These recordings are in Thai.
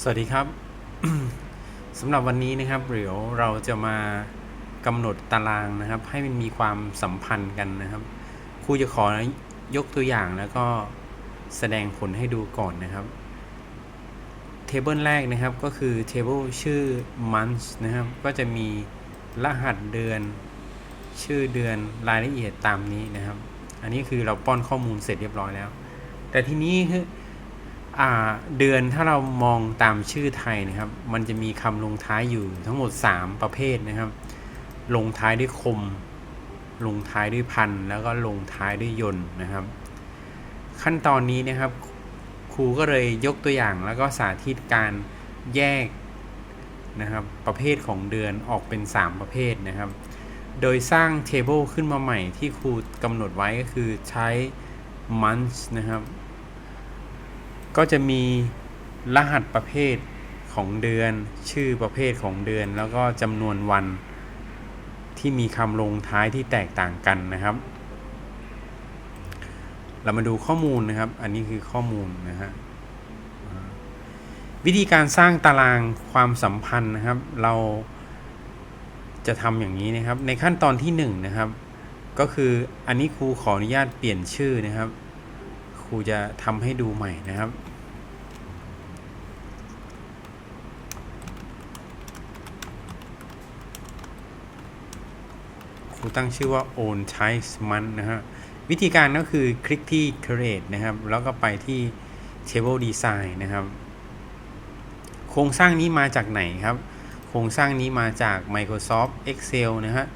สวัสดีครับสำหรับวันนี้นะครับเดี๋ยวเราจะมากำหนดตารางนะครับ ให้มันมีความสัมพันธ์กันนะครับครูจะขอยกตัวอย่างแล้วก็แสดงผลให้ดูก่อนนะครับเทเบิลแรกนะครับก็คือเทเบิลชื่อ month นะครับ ก็จะมีรหัสเดือน ชื่อเดือนรายละเอียดตามนี้นะครับ อันนี้คือเราป้อนข้อมูลเสร็จเรียบร้อยแล้ว แต่ทีนี้คือ เดือนถ้าเรามองตามชื่อไทยนะครับ มันจะมีคำลงท้ายอยู่ทั้งหมด 3 ประเภทนะครับ ลงท้ายด้วยคม ลงท้ายด้วยพัน แล้วก็ลงท้ายด้วยยนต์นะครับ ขั้นตอนนี้นะครับ ครูก็เลยยกตัวอย่างแล้วก็สาธิตการแยกนะครับ ประเภทของเดือนออกเป็น 3 ประเภทนะครับ โดยสร้าง table ขึ้นมาใหม่ที่ครูกำหนดไว้ก็คือใช้ months นะครับ ก็จะมีรหัสประเภทของเดือน ชื่อประเภทของเดือน แล้วก็จำนวนวันที่มีคำลงท้ายที่แตกต่างกันนะครับ เรามาดูข้อมูลนะครับ อันนี้คือข้อมูลนะฮะวิธีการสร้างตารางความสัมพันธ์นะครับ เราจะทำอย่างนี้นะครับ ในขั้นตอนที่1นงนะครับ ก็คืออันนี้ครูขออนุญาตเปลี่ยนชื่อนะครับ ครูจะทำให้ดูใหม่นะครับ ครูตั้งชื่อว่า own type month นะฮะ วิธีการก็คือคลิกที่ create นะครับ แล้วก็ไปที่ table design นะครับ โครงสร้างนี้มาจากไหนครับ โครงสร้างนี้มาจาก Microsoft Excel นะฮะ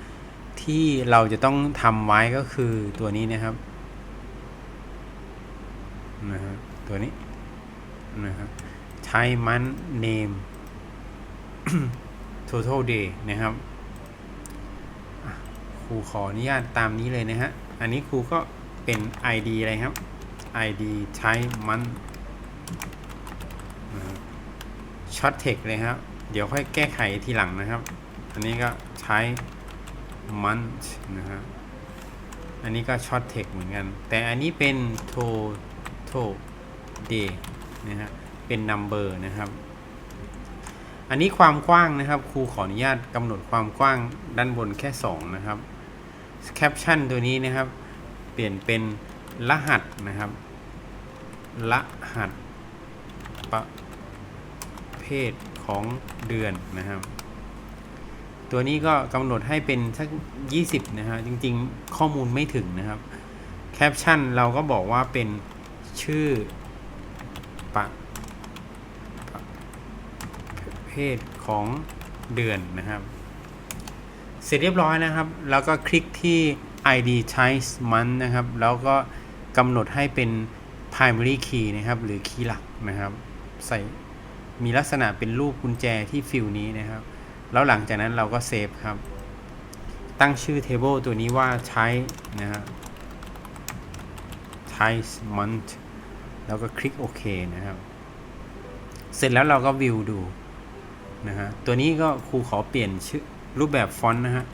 ที่เราจะต้องทำไว้ก็คือตัวนี้นะครับ นะฮะ ตัวนี้ นะฮะ ใช้ month name total day นะครับ ครูขออนุญาตตามนี้เลยนะฮะ อันนี้ครูก็เป็น ID อะไรครับ ID ใช้ month ช็อตเทคเลยครับ เดี๋ยวค่อยแก้ไขทีหลังนะครับ อันนี้ก็ใช้ month นะฮะ อันนี้ก็ช็อตเทคเหมือนกัน แต่อันนี้เป็น total day นะฮะ เป็น number นะครับ อันนี้ความกว้างนะครับ ครูขออนุญาตกำหนดความกว้างด้านบนแค่ 2 นะครับ แคปชั่นตัวนี้นะครับ เปลี่ยนเป็นรหัสนะครับ รหัสประเภทของเดือนนะครับ ตัวนี้ก็กำหนดให้เป็นสัก 20 นะฮะจริงๆข้อมูลไม่ถึงนะครับ แคปชั่นเราก็บอกว่าเป็นชื่อประประเภทของเดือนนะครับ เสร็จเรียบร้อยนะครับ แล้วก็คลิกที่ ID choice month นะครับ แล้วก็กำหนดให้เป็น primary key นะครับ หรือคีย์หลักนะครับ ใส่มีลักษณะเป็นรูปกุญแจที่ฟิลนี้นะครับ แล้วหลังจากนั้นเราก็เซฟครับ ตั้งชื่อ table ตัวนี้ว่าใช้นะฮะ choice month แล้วก็คลิกโอเคนะครับ เสร็จแล้วเราก็วิวดูนะฮะ ตัวนี้ก็ครูขอเปลี่ยนชื่อ รูปแบบฟอนต์นะฮะ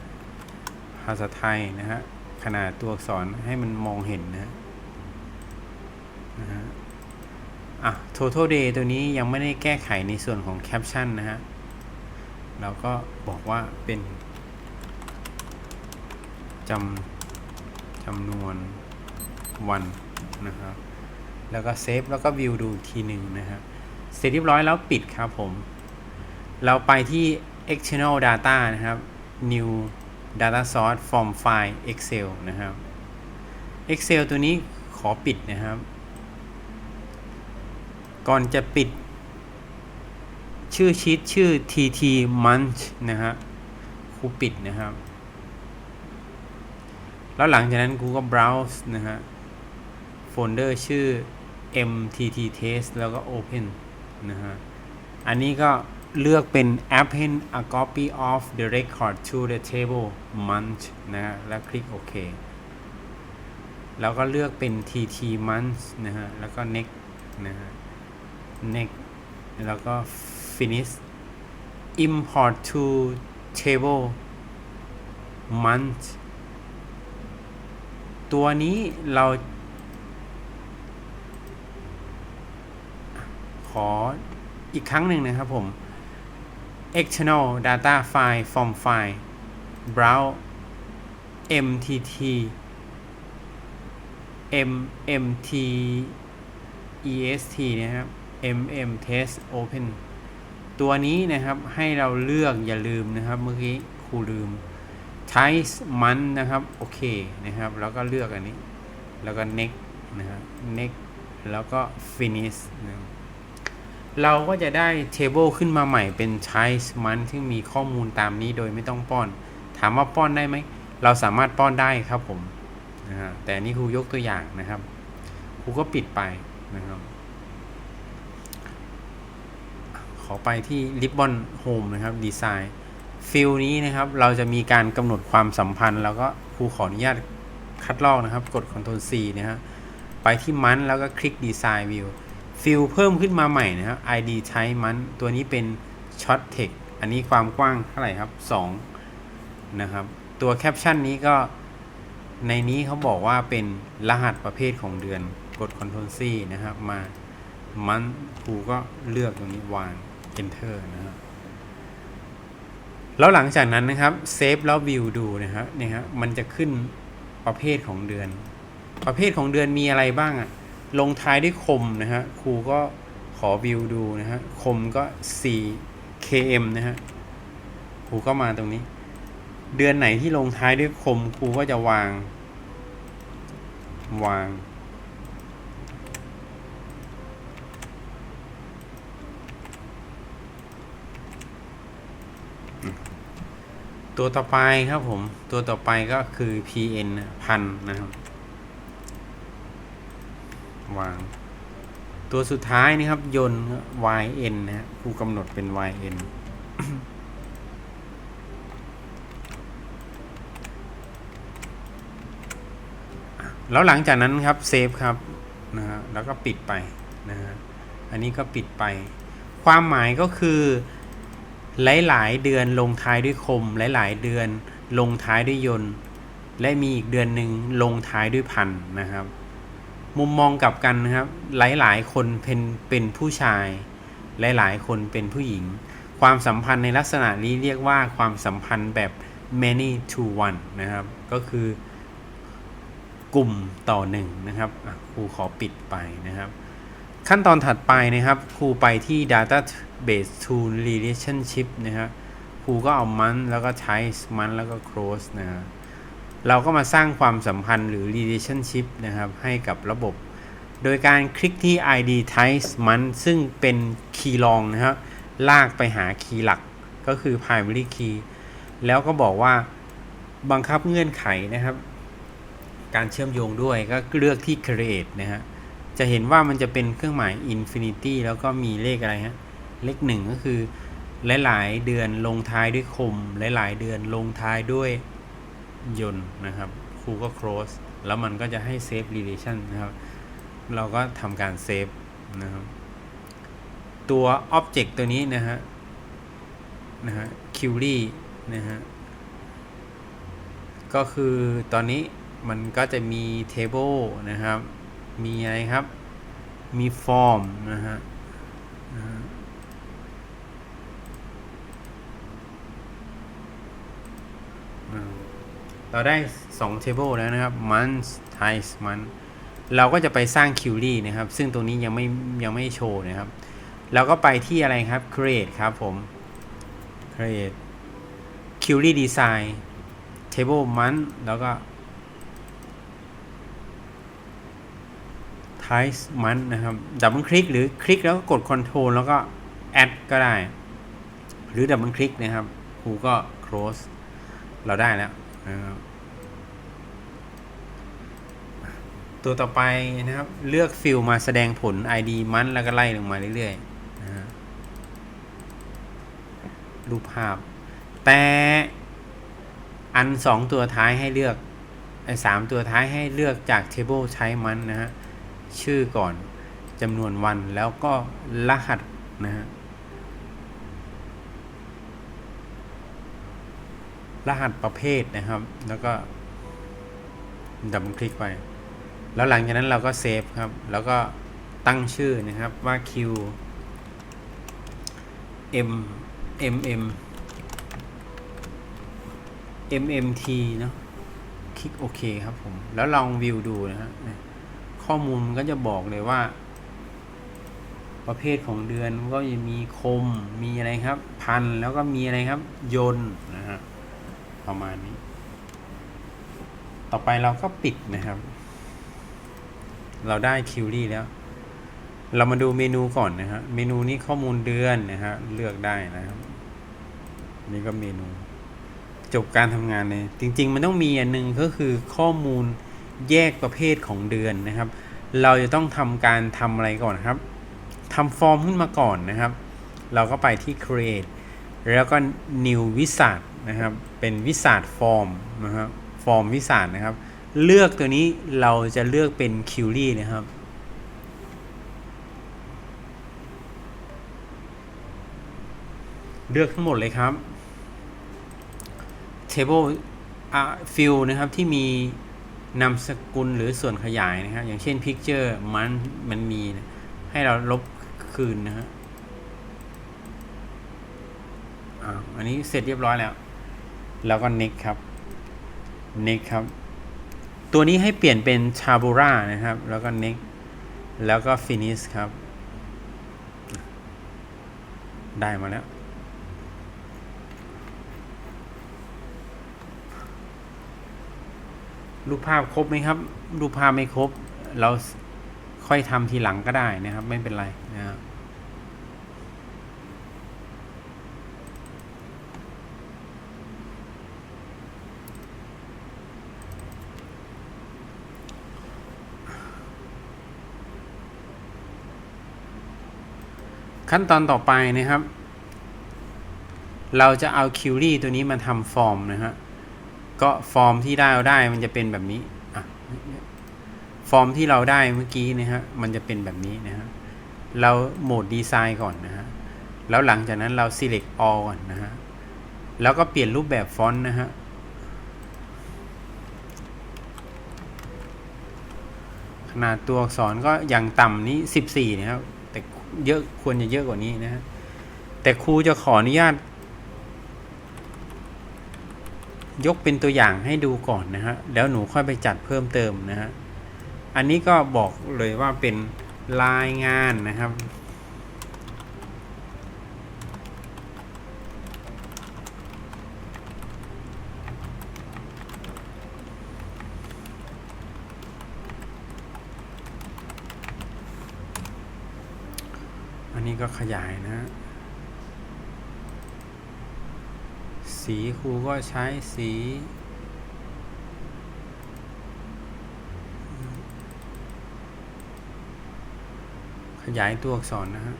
ภาษาไทยนะฮะ ขนาดตัวอักษรให้มันมองเห็นนะฮะนะฮะอะ total day ตัวนี้ยังไม่ได้แก้ไขในส่วนของแคปชั่นนะฮะ เราก็บอกว่าเป็นจำจำนวนวันนะครับ แล้วก็เซฟแล้วก็วิวดูทีหนึ่งนะครับเสร็จเรียบร้อยแล้วปิดครับผม เราไปที่ external data นะครับ new data source from file excel นะครับ excel ตัวนี้ขอปิดนะครับ ก่อนจะปิด ชื่อชีตชื่อ tt month นะฮะครูปิดนะครับ แล้วหลังจากนั้นครูก็ browse นะฮะ โฟลเดอร์ชื่อ mtt test แล้วก็ open นะฮะ อันนี้ก็ เลือกเป็น append a copy of the record to the table month นะฮะ แล้วคลิกโอเคแล้วก็เลือกเป็น tt month นะฮะ แล้วก็ next นะฮะ next แล้วก็ finish import to table month ตัวนี้เรา ขออีกครั้งหนึ่งนะครับผม external data file from file browse mtt mmt est นะครับ mm test open ตัวนี้นะครับให้เราเลือกอย่าลืมนะครับ เมื่อกี้ครูลืมใช้มันนะครับ โอเคนะครับ แล้วก็เลือกอันนี้ แล้วก็ next นะครับ next แล้วก็ finish นะครับ เราก็จะได้ table ขึ้นมาใหม่เป็น choice มันที่มีข้อมูลตามนี้โดยไม่ต้องป้อน ถามว่าป้อนได้ไหม เราสามารถป้อนได้ครับผมนะฮะแต่นนี้ครูยกตัวอย่างนะครับ ครูก็ปิดไปนะครับ ขอไปที่ Ribbon Home นะครับ Design ฟิลนี้นะครับ เราจะมีการกำหนดความสัมพันธ์ แล้วก็ครูขออนุญาตคัดลอกนะครับ กด Ctrl C นะฮะไปที่มันแล้วก็คลิก Design View ฟิลเพิ่มขึ้นมาใหม่นะครับ ID ใช้มันตัวนี้เป็น Short Text อันนี้ความกว้างเท่าไหร่ครับ 2 นะครับ ตัวแคปชั่นนี้ก็ในนี้เขาบอกว่าเป็นรหัสประเภทของเดือนกด Ctrl C นะครับมามันครูก็เลือกตรงนี้วาง Enter นะครับแล้วหลังจากนั้นนะครับเซฟแล้ววิวดูนะครับเนี่ยครับมันจะขึ้นประเภทของเดือน ประเภทของเดือนมีอะไรบ้างอะ ลงท้ายด้วยคมนะฮะครูก็ขอวิวดูนะฮะคมก็ 4 km นะฮะครูก็มาตรงนี้ เดือนไหนที่ลงท้ายด้วยคมครูก็จะวาง วางตัวต่อไปครับผม ตัวต่อไปก็คือ pn พันนะครับ วาง ตัวสุดท้ายนี่ครับ ยนต์ yn นะฮะครูกำหนดเป็น yn แล้วหลังจากนั้นครับเซฟครับนะฮะแล้วก็ปิดไปนะฮะอันนี้ก็ปิดไป ความหมายก็คือ หลาย ๆ เดือนลงท้ายด้วยคม หลาย ๆ เดือนลงท้ายด้วยยนต์ และมีอีกเดือนหนึ่งลงท้ายด้วยพันนะครับ มุมมองกลับกันนะครับ หลายๆ คนเป็นเป็นผู้ชาย หลายๆ คนเป็นผู้หญิง ความสัมพันธ์ในลักษณะนี้เรียกว่าความสัมพันธ์แบบ many to one นะครับ ก็คือกลุ่มต่อหนึ่งนะครับครูขอปิดไปนะครับ ขั้นตอนถัดไปนะครับครูไปที่ database to relationship นะครับครูก็เอามันแล้วก็ใช้มันแล้วก็ close นะฮะ เราก็มาสร้างความสัมพันธ์หรือ relationship นะครับ ให้กับระบบ โดยการคลิกที่ id type มันซึ่งเป็นคีย์รองนะครับ ลากไปหาคีย์หลักก็คือ primary key แล้วก็บอกว่าบังคับเงื่อนไขนะครับ การเชื่อมโยงด้วยก็เลือกที่ create นะฮะจะเห็นว่ามันจะเป็นเครื่องหมาย infinity แล้วก็มีเลขอะไรฮะเลขหนึ่งก็คือ หลาย ๆ เดือนลงท้ายด้วยคม หลาย ๆ เดือนลงท้ายด้วย ยนต์นะครับครูก็ close แล้วมันก็จะให้ save relation นะครับ เราก็ทำการเซฟนะครับ ตัว object ตัวนี้นะฮะนะฮะ query นะฮะ ก็คือตอนนี้มันก็จะมี table นะครับ มีอะไรครับ มี form นะฮะอ่า เราได้2 table แล้วนะครับ month times month เราก็จะไปสร้าง query นะครับ ซึ่งตรงนี้ยังไม่ยังไม่โชว์นะครับ เราก็ไปที่อะไรครับ create ครับผม create query design table month แล้วก็ type month นะครับดับเบิลคลิกหรือคลิกแล้วก็กด control แล้วก็ add ก็ได้ หรือดับเบิลคลิกนะครับครูก็ close เราได้แล้ว นะครับตัวต่อไปนะครับ เลือกฟิลมาแสดงผล ID มันแล้วก็ไล่ลงมาเรื่อยๆนะฮะรูปภาพ แต่อันสองตัวท้ายให้เลือกไอ้สามตัวท้ายให้เลือกจาก table ใช้มันนะฮะชื่อก่อนจำนวนวันแล้วก็รหัสนะฮะ รหัสประเภทนะครับ แล้วก็ดับเบิลคลิกไป แล้วหลังจากนั้นเราก็เซฟครับ แล้วก็ตั้งชื่อนะครับว่า Q M M M M M T เนาะคลิกโอเคครับผม แล้วลองวิวดูนะฮะข้อมูลมันก็จะบอกเลยว่า ประเภทของเดือนก็จะมีคมมีอะไรครับ พันแล้วก็มีอะไรครับ ยนนะฮะ ประมาณนี้ ต่อไปเราก็ปิดนะครับ เราได้คิวรี่แล้ว เรามาดูเมนูก่อนนะฮะเมนูนี้ข้อมูลเดือนนะฮะเลือกได้นะครับ นี่ก็เมนู จบการทำงานเลยจริง ๆ มันต้องมีอันหนึ่งก็คือข้อมูลแยกประเภทของเดือนนะครับ เราจะต้องทำการทำอะไรก่อนครับทำฟอร์มขึ้นมาก่อนนะครับ เราก็ไปที่ create แล้วก็ new wizard นะครับ เป็นวิสา d ฟอร์มนะครับฟอร์มวิสา d นะครับ เลือกตัวนี้เราจะเลือกเป็น query นะครับเลือกทั้งหมดเลยครับ table อ่า field นะครับที่มีนามสกุลหรือส่วนขยายนะครับ อย่างเช่น picture มันมันมีนะให้เราลบคืนนะฮะอันนี้เสร็จเรียบร้อยแล้ว แล้วก็ next ครับ next ครับ ตัวนี้ให้เปลี่ยนเป็น tabula นะครับ แล้วก็ next แล้วก็ finish ครับ ได้มาแล้วรูปภาพครบไหมครับ รูปภาพไม่ครบ เราค่อยทำทีหลังก็ได้นะครับ ไม่เป็นไรนะครับ ขั้นตอนต่อไปนะครับ เราจะเอาคิวรี่ตัวนี้มาทำฟอร์มนะฮะก็ฟอร์มที่ได้เราได้มันจะเป็นแบบนี้อะฟอร์มที่เราได้เมื่อกี้นะฮะมันจะเป็นแบบนี้นะฮะเราโหมดดีไซน์ก่อนนะฮะแล้วหลังจากนั้นเรา select all ก่อนนะฮะแล้วก็เปลี่ยนรูปแบบฟอนต์นะฮะขนาดตัวอักษรก็อย่างต่ำนี้ 14 นะครับ เยอะควรจะเยอะกว่านี้นะฮะแต่ครูจะขออนุญาต ยกเป็นตัวอย่างให้ดูก่อนนะฮะแล้วหนูค่อยไปจัดเพิ่มเติมนะฮะอันนี้ก็บอกเลยว่าเป็นรายงานนะครับ นี่ก็ขยายนะฮะสีครูก็ใช้สี ขยายตัวอักษรนะฮะ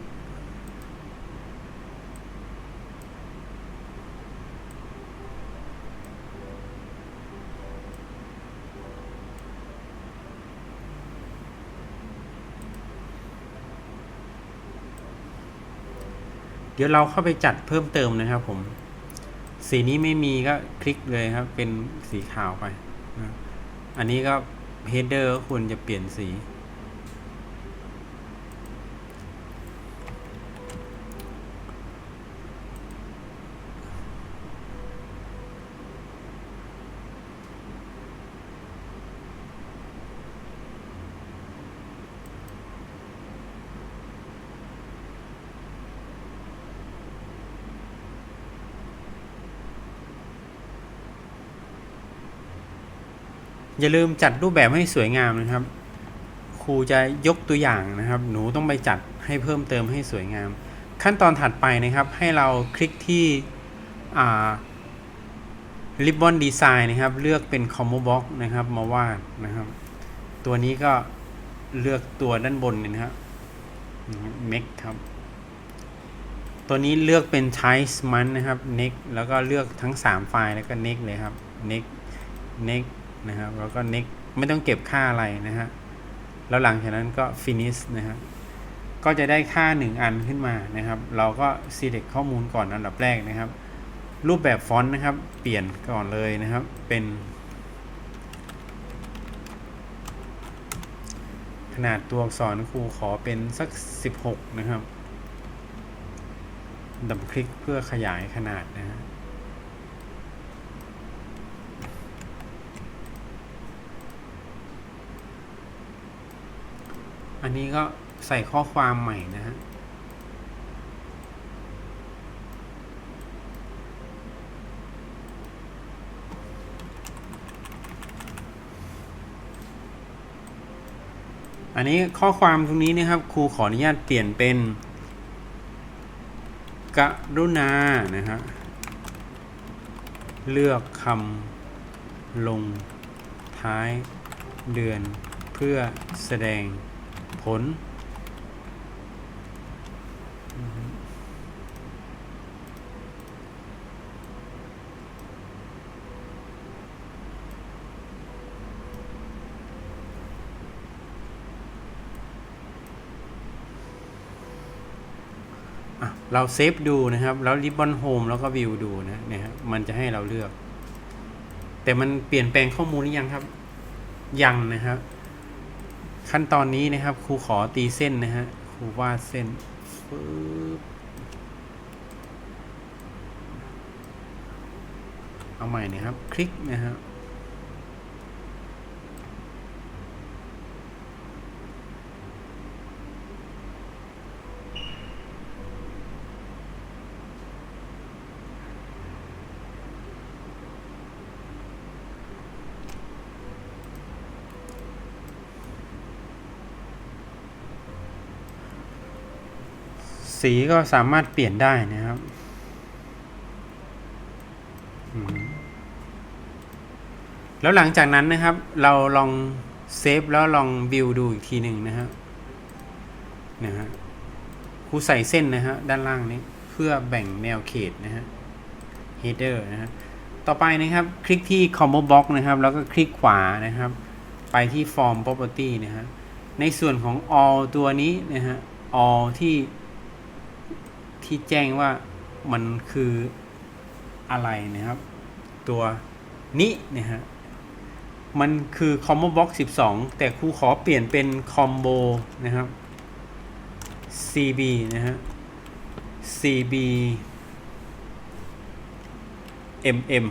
เดี๋ยวเราเข้าไปจัดเพิ่มเติมนะครับผม สีนี้ไม่มีก็คลิกเลยครับ เป็นสีขาวไป อันนี้ก็ header ก็ควรจะเปลี่ยนสี อย่าลืมจัดรูปแบบให้สวยงามนะครับ ครูจะยกตัวอย่างนะครับ หนูต้องไปจัดให้เพิ่มเติมให้สวยงาม ขั้นตอนถัดไปนะครับ ให้เราคลิกที่ริบบอนดีไซน์นะครับ เลือกเป็น combo box นะครับมาวาดนะครับ ตัวนี้ก็เลือกตัวด้านบนนะครับ make ครับ ตัวนี้เลือกเป็น type month นะครับ next แล้วก็เลือกทั้ง 3 ไฟล์แล้วก็ next เลยครับ next next นะครับ แล้วก็ next ไม่ต้องเก็บค่าอะไรนะฮะ แล้วหลังจากนั้นก็ finish นะฮะ ก็จะได้ค่า 1 อันขึ้นมานะครับ เราก็ select ข้อมูลก่อนอันดับแรกนะครับ รูปแบบฟอนต์นะครับ เปลี่ยนก่อนเลยนะครับ เป็นขนาดตัวอักษรครูขอเป็นสัก 16 นะครับดับคลิกเพื่อขยายขนาดนะฮะ นี้ก็ใส่ข้อความใหม่นะฮะอันนี้ข้อความตรงนี้นะครับครูขออนุญาตเปลี่ยนเป็นกรุณานะฮะเลือกคำลงท้ายเดือนเพื่อแสดง ผล เราเซฟดูนะครับ แล้วริบบอนโฮมแล้วก็วิวดูนะเนี่ยฮะมันจะให้เราเลือก แต่มันเปลี่ยนแปลงข้อมูลหรือยังครับ ยังนะครับ ขั้นตอนนี้นะครับครูขอตีเส้นนะฮะครูวาดเส้นฟึบเอาใหม่นะครับ คลิกนะครับ สีก็สามารถเปลี่ยนได้นะครับแล้วหลังจากนั้นนะครับ เราลองเซฟแล้วลองวิวดูอีกทีหนึ่งนะฮะนะฮะครูใส่เส้นนะฮะด้านล่างนี้เพื่อแบ่งแนวเขตนะฮะ header นะฮะต่อไปนะครับ คลิกที่ combo box นะครับ แล้วก็คลิกขวานะครับ ไปที่ form property นะฮะในส่วนของ all ตัวนี้นะฮะ all ที่ ที่แจ้งว่ามันคืออะไรนะครับ ตัวนี้นะฮะมันคือ combo box 12 แต่ครูขอเปลี่ยนเป็น combo นะครับ cb นะฮะ cb mm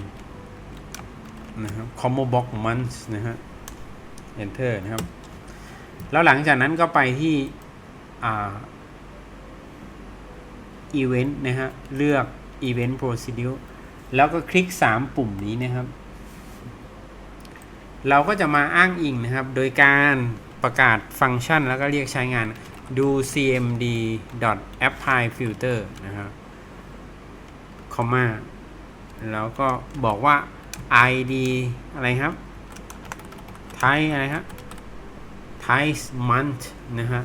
นะครับ combo box months นะฮะ enter นะครับ แล้วหลังจากนั้นก็ไปที่ อ่า Event นะฮะ เลือก Event Procedure แล้วก็คลิก 3 ปุ่มนี้นะครับ เราก็จะมาอ้างอิงนะครับ โดยการประกาศฟังก์ชันแล้วก็เรียกใช้งานดู cmd apply filter นะครับ คอมมา แล้วก็บอกว่า id อะไรครับ type อะไรครับ type month นะฮะ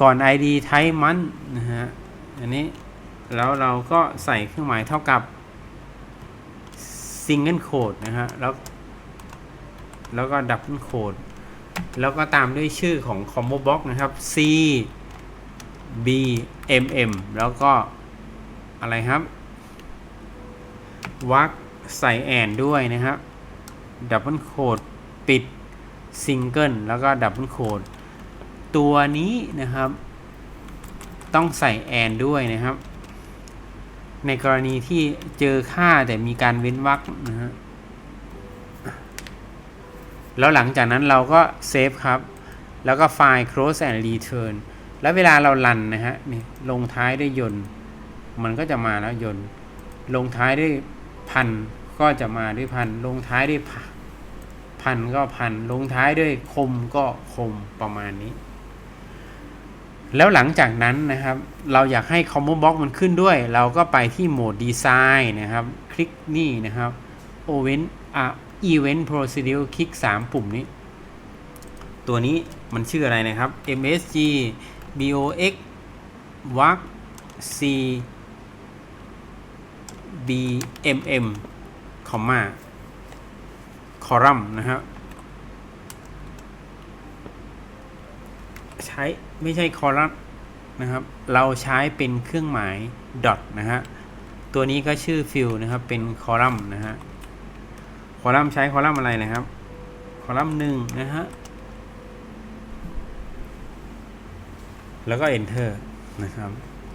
ก่อน id type month นะฮะ อันนี้แล้วเราก็ใส่เครื่องหมายเท่ากับ single quote นะฮะแล้วแล้วก็ double quote แล้วก็ตามด้วยชื่อของ combo box นะครับ c b m m แล้วก็อะไรครับวักใส่แอนด้วยนะครับ double quote ปิด single แล้วก็ double quote ตัวนี้นะครับ ต้องใส่แอนด้วยนะครับ ในกรณีที่เจอค่าแต่มีการเว้นวรรคนะฮะแล้วหลังจากนั้นเราก็เซฟครับ แล้วก็ไฟล์ close and return แล้วเวลาเรารันนะฮะนี่ลงท้ายด้วยยนมันก็จะมาแล้วยนลงท้ายด้วยพันก็จะมาด้วยพันลงท้ายด้วยพันก็พันลงท้ายด้วยคมก็คมประมาณนี้ แล้วหลังจากนั้นนะครับ เราอยากให้ combo box มันขึ้นด้วย เราก็ไปที่โหมด design นะครับ คลิกนี่นะครับ event อะ event procedure คลิก 3 ปุ่มนี้ ตัวนี้มันชื่ออะไรนะครับ msg box wac c bmm คอมมาคอลัมน์นะครับ ใช้ไม่ใช่คอลัมน์นะครับ เราใช้เป็นเครื่องหมาย dot นะฮะ ตัวนี้ก็ชื่อฟิลนะครับ เป็นคอลัมน์นะฮะ คอลัมน์ใช้คอลัมน์อะไรนะครับ คอลัมน์หนึ่งนะฮะ แล้วก็ enter นะครับ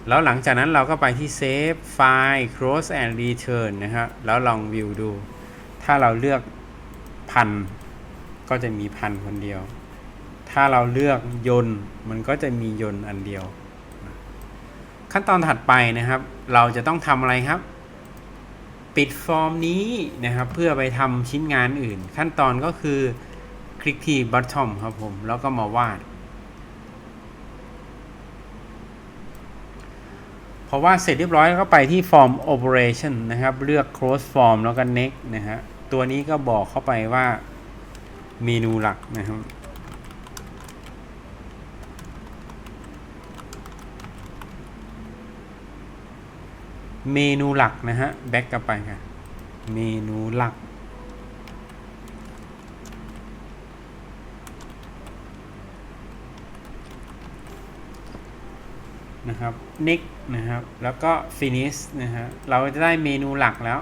แล้วหลังจากนั้นเราก็ไปที่ Save File Close and Return นะครับแล้วลองวิวดู ถ้าเราเลือกพันก็จะมีพันคนเดียว ถ้าเราเลือกยนต์มันก็จะมียนต์อันเดียว ขั้นตอนถัดไปนะครับ เราจะต้องทำอะไรครับ ปิดฟอร์มนี้นะครับ เพื่อไปทำชิ้นงานอื่น ขั้นตอนก็คือคลิกที่ bottom ครับผม แล้วก็มาวาดพอวาดเสร็จเรียบร้อยก็ไปที่ form operation นะครับ เลือก close form แล้วก็ next นะฮะตัวนี้ก็บอกเข้าไปว่าเมนูหลักนะครับ เมนูหลักนะฮะ แบ็กกลับไปค่ะ เมนูหลัก นะครับ next นะครับ แล้วก็ finish นะฮะ เราจะได้เมนูหลักแล้ว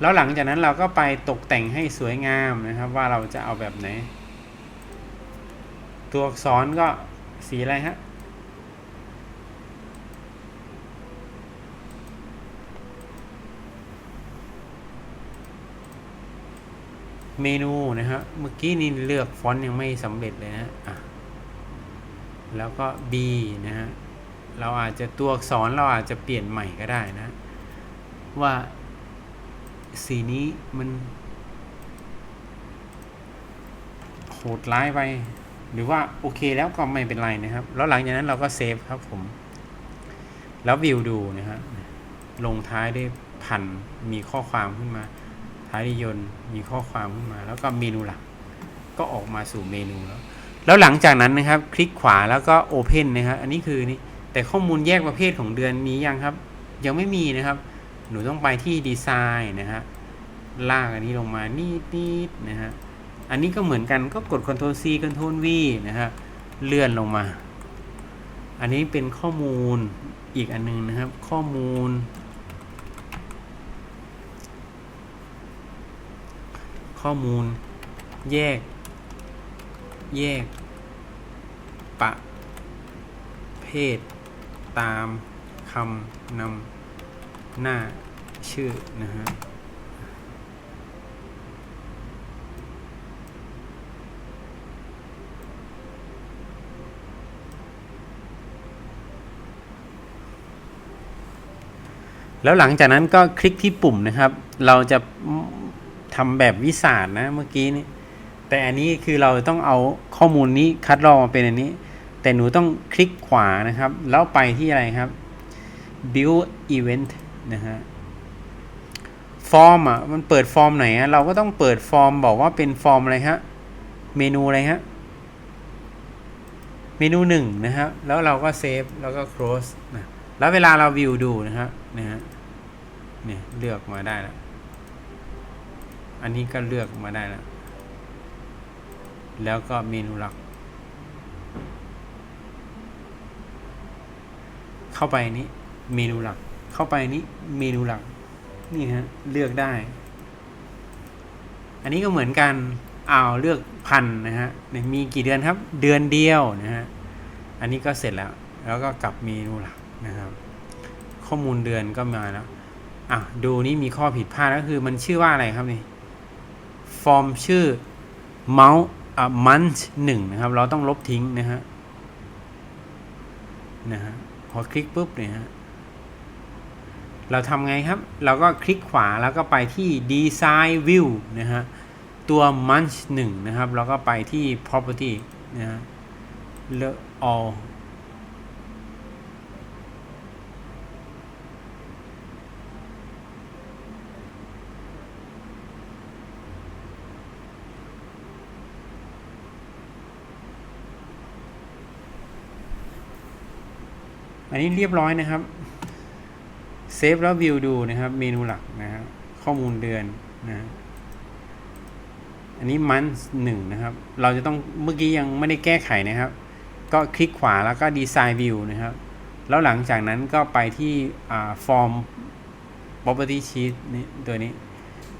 แล้วหลังจากนั้นเราก็ไปตกแต่งให้สวยงามนะครับ ว่าเราจะเอาแบบไหน ตัวอักษรก็สีอะไรฮะ เมนูนะฮะเมื่อกี้นี่เลือกฟอนต์ยังไม่สำเร็จเลยนะอะแล้วก็ B นะฮะเราอาจจะตัวอักษรเราอาจจะเปลี่ยนใหม่ก็ได้นะ ว่าสีนี้มันโหดร้ายไป หรือว่าโอเคแล้วก็ไม่เป็นไรนะครับ แล้วหลังจากนั้นเราก็เซฟครับผม แล้ววิวดูนะฮะลงท้ายได้พันมีข้อความขึ้นมา ท้ายยนต์มีข้อความขึ้นมา แล้วก็เมนูหลัก ก็ออกมาสู่เมนูแล้ว แล้วหลังจากนั้นนะครับ คลิกขวาแล้วก็ Open นะครับ อันนี้คือนี่ แต่ข้อมูลแยกประเภทของเดือนมียังครับ ยังไม่มีนะครับ หนูต้องไปที่ดีไซน์นะฮะ ลากอันนี้ลงมานิดนิดนะฮะ อันนี้ก็เหมือนกัน ก็กด Ctrl C Ctrl V นะฮะ เลื่อนลงมา อันนี้เป็นข้อมูลอีกอันนึงนะครับ ข้อมูล ข้อมูล แยก แยก ปะ เพศ ตามคำนำหน้าชื่อ นะฮะแล้วหลังจากนั้นก็คลิกที่ปุ่มนะครับ เราจะ ทำแบบวิสาดนะเมื่อกี้นี้แต่อันนี้คือเราต้องเอาข้อมูลนี้คัดลอกมาเป็นอันนี้ แต่หนูต้องคลิกขวานะครับ แล้วไปที่อะไรครับ build event นะฮะฟอร์มอะมันเปิดฟอร์มไหนอะเราก็ต้องเปิดฟอร์มบอกว่าเป็นฟอร์มอะไรฮะเมนูอะไรฮะเมนูหนึ่งนะฮะแล้วเราก็เซฟแล้วก็ close นะแล้วเวลาเราวิวดูนะฮะนะฮะเนี่ยเลือกมาได้แล้ว อันนี้ก็เลือกมาได้แล้ว แล้วก็เมนูหลัก เข้าไปนี้เมนูหลัก เข้าไปนี้เมนูหลัก นี่ฮะเลือกได้ อันนี้ก็เหมือนกันเอาเลือกพันนะฮะเนี่ยมีกี่เดือนครับ เดือนเดียวนะฮะ อันนี้ก็เสร็จแล้ว แล้วก็กลับเมนูหลักนะครับ ข้อมูลเดือนก็มาแล้วอะดูนี่มีข้อผิดพลาดก็คือมันชื่อว่าอะไรครับนี่ ฟอร์มชื่อ mount อะ month หนึ่งนะครับ เราต้องลบทิ้งนะฮะนะฮะพอคลิกปุ๊บเนี่ยฮะเราทำไงครับ เราก็คลิกขวาแล้วก็ไปที่ design view นะฮะ ตัว month หนึ่งนะครับแล้วก็ไปที่ property นะฮะเลือก all อันนี้เรียบร้อยนะครับเซฟแล้ววิวดูนะครับ เมนูหลักนะฮะข้อมูลเดือนนะฮะอันนี้มันหนึ่งนะครับ เราจะต้องเมื่อกี้ยังไม่ได้แก้ไขนะครับ ก็คลิกขวาแล้วก็ดีไซน์วิวนะครับ แล้วหลังจากนั้นก็ไปที่ฟอร์ม property sheet นี่ตัวนี้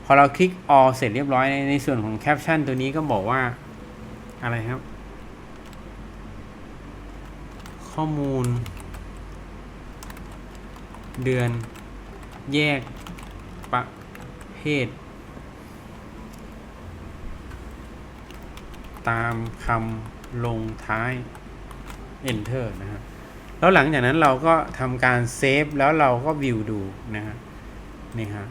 พอเราคลิก all เสร็จเรียบร้อยในในส่วนของแคปชั่นตัวนี้ก็บอกว่าอะไรครับ ข้อมูล เดือน แยก ประเภท ตามคำลงท้าย enter นะครับแล้วหลังจากนั้นเราก็ทำการเซฟแล้วเราก็วิวดูนะฮะนี่ฮะ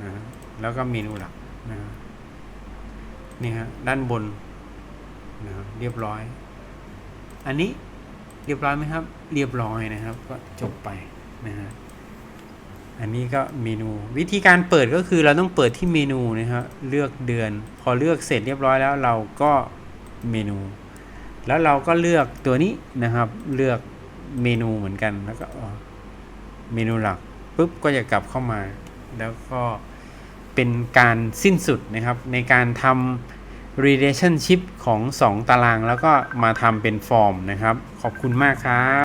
นะฮะแล้วก็เมนูหลักนะฮะนี่ฮะด้านบนนะเรียบร้อย อันนี้ เรียบร้อยไหมครับ เรียบร้อยนะครับ ก็จบไปนะฮะอันนี้ก็เมนูวิธีการเปิดก็คือเราต้องเปิดที่เมนูนะครับเลือกเดือน พอเลือกเสร็จเรียบร้อยแล้วเราก็เมนู แล้วเราก็เลือกตัวนี้นะครับ เลือกเมนูเหมือนกันแล้วก็เมนูหลักปุ๊บก็จะกลับเข้ามา แล้วก็เป็นการสิ้นสุดนะครับในการทำ relationship ของ 2 ตาราง แล้วก็มาทำเป็นฟอร์มนะครับ ขอบคุณมากครับ